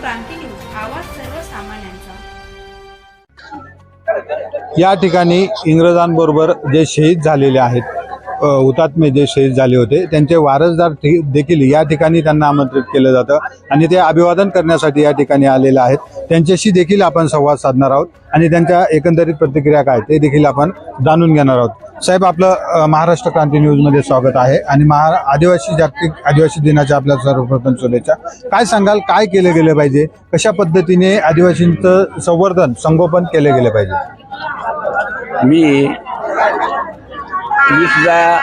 क्रांती news आवाज सर्वसामान्यांचा. या ठिकाणी इंग्रजांबरोबर जे शहीद झालेले आहेत हुतात्मे जे शहीद झाले होते त्यांचे वारसदार देखील या ठिकाणी त्यांना आमंत्रित केलं जातं आणि ते अभिवादन करण्यासाठी या ठिकाणी आलेले आहेत. त्यांच्याशी देखील आपण संवाद साधणार आहोत आणि त्यांच्या एकंदरीत प्रतिक्रिया काय ते देखील आपण जाणून घेणार आहोत. साहेब आपलं महाराष्ट्र क्रांती न्यूजमध्ये स्वागत आहे. आणि महा आदिवासी जागतिक आदिवासी दिनाच्या आपल्या सर्वप्रथम शुभेच्छा. काय सांगाल? काय केलं गेलं पाहिजे? कशा पद्धतीने आदिवासींचं संवर्धन संगोपन केले गेलं पाहिजे? मी मी सुद्धा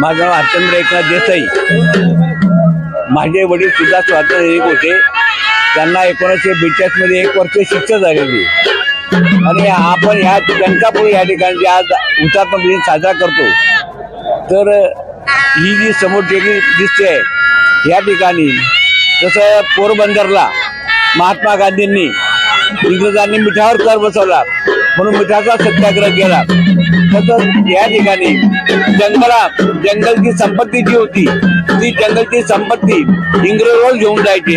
माझं हरचंद्र एकनाथ देसाई माझे वडील सुद्धा स्वातंत्र्य होते. त्यांना एकोणीसशे बेचाळीसमध्ये एक वर्ष शिक्षा झालेली. आणि आपण ह्या कणकापूर या ठिकाणी आज हुतात्मा दिन साजरा करतो तर ही जी समोर टेकडी दिसते या ठिकाणी जसं पोरबंदरला महात्मा गांधींनी इंग्रजांनी मिठावर कर बसवला म्हणून मिठाचा सत्याग्रह केला. तसंच या ठिकाणी जंगला जंगलची संपत्ती जी होती ती जंगलची संपत्ती इंग्रजवर घेऊन जायची.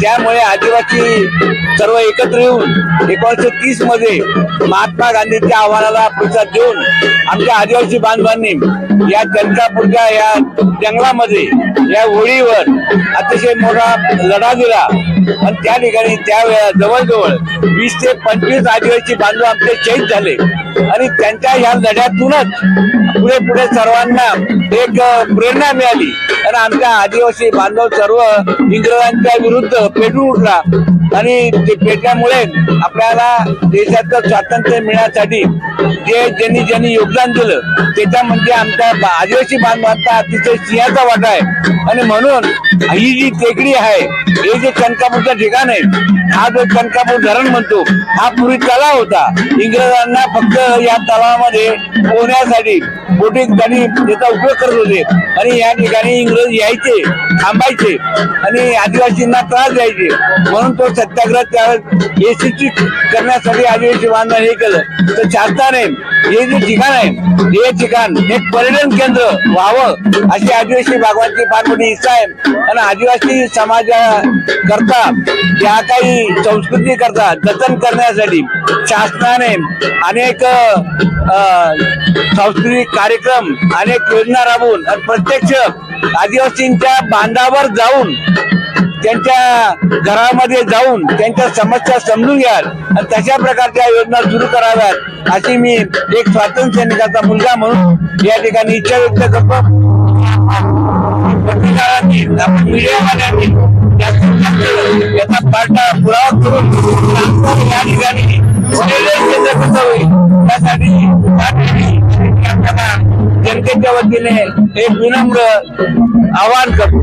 त्यामुळे आदिवासी सर्व एकत्र येऊन एकोणीशे तीसमध्ये महात्मा गांधींच्या आव्हानाला प्रतिसाद देऊन आमच्या आदिवासी बांधवांनी या चंद्रापूरच्या या जंगलामध्ये या होळीवर अतिशय मोठा लढा दिला. आणि त्या ठिकाणी त्यावेळेला जवळजवळ वीस ते पंचवीस आदिवासी बांधव आमचे शहीद झाले. आणि त्यांच्या ह्या लढ्यातूनच पुढे पुढे सर्वांना एक प्रेरणा मिळाली. आणि आमच्या आदिवासी बांधव सर्व इंग्रजांच्या विरुद्ध पेटून उठला. आणि ते पेटल्यामुळे आपल्याला देशाचं स्वातंत्र्य मिळण्यासाठी जे ज्यांनी ज्यांनी योगदान दिलं त्याच्यामध्ये म्हणजे आमच्या आदिवासी बांधवांचा अतिशय सिंहाचा वाटा आहे. आणि म्हणून ही जी टेकडी आहे हे जे कनकापूरचं ठिकाण आहे हा जो कणकापूर धरण म्हणतो हा पूर्वी तलाव होता. इंग्रजांना फक्त या तलावामध्ये पोहण्यासाठी बोटी त्यांनी याचा उपयोग करत होते. आणि या ठिकाणी इंग्रज यायचे थांबायचे आणि आदिवासींना त्रास द्यायचे. म्हणून तो सत्याग्रह त्यावेळेस यशस्वी करण्यासाठी आदिवासी बांधव हे केलं. तर शासनाने हे जे ठिकाण आहे हे ठिकाण एक पर्यटन केंद्र व्हावं अशी आदिवासी भागवांची फार मोठी इच्छा आहे. आणि आदिवासी समाजा करता ज्या काही संस्कृती करता जतन करण्यासाठी शासनाने अनेक सांस्कृतिक कार्यक्रम अनेक योजना राबवून प्रत्यक्ष आदिवासींच्या बांधावर जाऊन त्यांच्या घरामध्ये जाऊन त्यांच्या समस्या समजून घ्याल आणि तशा प्रकारच्या योजना सुरू कराव्यात अशी मी एक स्वातंत्र्य सैनिकाचा मुलगा म्हणून या ठिकाणी इच्छा व्यक्त करतो. याचा पाठा पुरावा करून या ठिकाणी त्यासाठी जनतेच्या वतीने एक विनम्र आवाहन करतो.